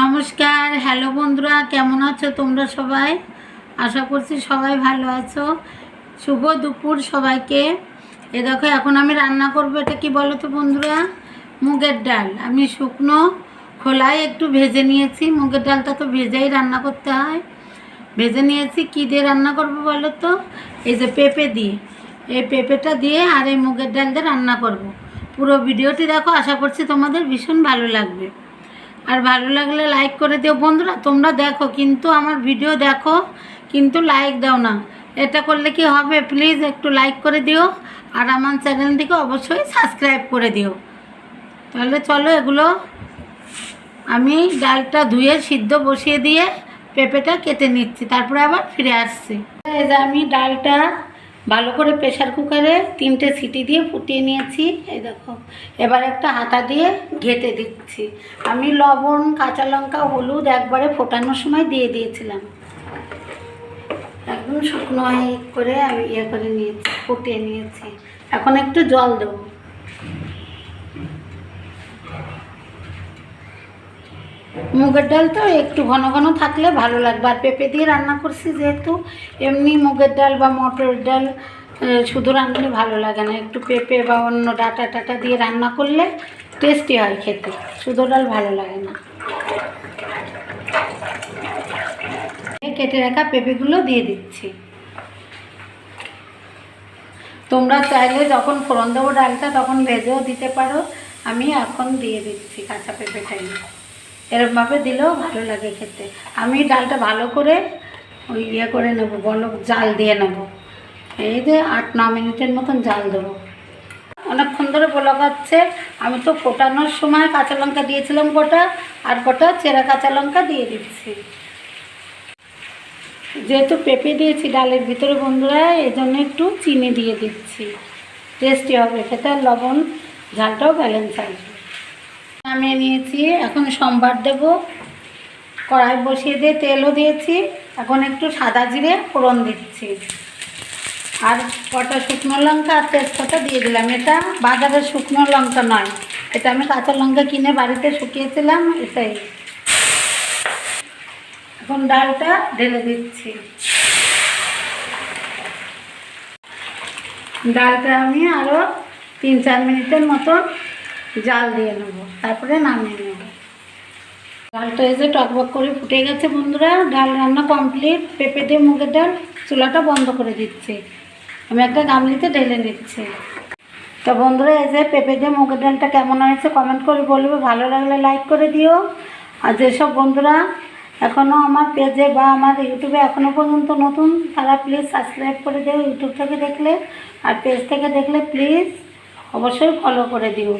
নমস্কার, হ্যালো বন্ধুরা, কেমন আছো তোমরা সবাই? আশা করছি সবাই ভালো আছো। শুভ দুপুর সবাইকে। এ দেখো, এখন আমি রান্না করব, এটা কি বলো তো বন্ধুরা? মুগের ডাল। আমি শুকনো খোলায় একটু ভেজে নিয়েছি। মুগের ডালটা তো ভেজেই রান্না করতে হয়। ভেজে নিয়েছি, কী দিয়ে রান্না করব বলো তো এই যে পেঁপে দিয়ে। এই পেঁপেটা দিয়ে আর এই মুগের ডাল দিয়ে রান্না করব। পুরো ভিডিওটি দেখো, আশা করছি তোমাদের ভীষণ ভালো লাগবে। আর ভালো লাগলে লাইক করে দিও। বন্ধুরা, তোমরা দেখো, কিন্তু আমার ভিডিও দেখো, কিন্তু লাইক দাও না। এটা করলে কি হবে? প্লিজ একটু লাইক করে দিও। আর আমার চ্যানেলটিকে অবশ্যই সাবস্ক্রাইব করে দিও। তাহলে চলো এগুলো আমি ডালটা ধুয়ে, সিদ্ধ বসিয়ে দিয়ে পেঁপেটা কেটে নিচ্ছি। তারপরে আবার ফিরে আসছি। আমি ডালটা ভালো করে প্রেশার কুকারে তিনটে সিটি দিয়ে ফুটিয়ে নিয়েছি। এই দেখো, এবার একটা হাতা দিয়ে ঘেটে দিচ্ছি। আমি লবণ, কাঁচা লঙ্কা, হলুদ একবারে ফোটানোর সময় দিয়ে দিয়েছিলাম। একদম শুকনো করে আমি ইয়ে করে নিয়েছি, ফুটিয়ে নিয়েছি। এখন একটু জল দেবো। মুগের ডাল তো একটু ঘন ঘন থাকলে ভালো লাগবে। আর পেঁপে দিয়ে রান্না করছি যেহেতু, এমনি মুগের ডাল বা মটরের ডাল শুধু রান্নালে ভালো লাগে না। একটু পেঁপে বা অন্য ডাটা টাটা দিয়ে রান্না করলে টেস্টি হয় খেতে। শুধু ডাল ভালো লাগে না। কেটে রাখা পেঁপেগুলো দিয়ে দিচ্ছি। তোমরা চাইলে যখন ফোড়ন দেবো ডালটা তখন ভেজেও দিতে পারো। আমি এখন দিয়ে দিচ্ছি কাঁচা পেঁপেটাই। এরকমভাবে দিলেও ভালো লাগে খেতে। আমি ডালটা ভালো করে ওই ইয়ে করে নেব বলো জাল দিয়ে নেব। এই যে আট ন মিনিটের মতন জাল দেবো। অনেকক্ষণ ধরে বলা যাচ্ছে আমি তো ফোটানোর সময় কাঁচা লঙ্কা দিয়েছিলাম গোটা, আর গোটা চেরা কাঁচা লঙ্কা দিয়ে দিচ্ছি। যেহেতু পেঁপে দিয়েছি ডালের ভিতরে বন্ধুরা এই জন্য একটু চিনি দিয়ে দিচ্ছি। টেস্টি হবে, খেতে লবণ, ঝালটাও ব্যালেন্স আসবে। নামিয়ে নিয়েছি। এখন সোমবার দেবো। কড়াই বসিয়ে দিয়ে তেলও দিয়েছি। এখন একটু সাদা জিরে ফোড়ন দিচ্ছি। আর কটা শুকনো লঙ্কা আর তেজপাতা দিয়ে দিলাম। এটা বাজারের শুকনো লঙ্কা নয়। এটা আমি কাঁচা লঙ্কা কিনে বাড়িতে শুকিয়েছিলাম, এটাই। এখন ডালটা ঢেলে দিচ্ছি। ডালটা আমি আরও তিন চার মিনিটের মতন জাল দিয়ে নেব, তারপরে নামিয়ে নেব। ডালটা এসে টকবক করে ফুটে গেছে বন্ধুরা, ডাল রান্না কমপ্লিট পেঁপে দিয়ে মুগের ডাল, চুলাটা বন্ধ করে দিচ্ছে। আমি একটা গামলিতে ঢেলে নিচ্ছি। তো বন্ধুরা যে পেঁপে দিয়ে মুগের ডালটা কেমন হয়েছে কমেন্ট করে বলবে। ভালো লাগলে লাইক করে দিও। আর যেসব বন্ধুরা এখনও আমার পেজে বা আমার ইউটিউবে এখনও পর্যন্ত নতুন, তারা প্লিজ সাবস্ক্রাইব করে দিও ইউটিউব থেকে দেখলে। আর পেজ থেকে দেখলে প্লিজ অবশ্যই ফলো করে দিও।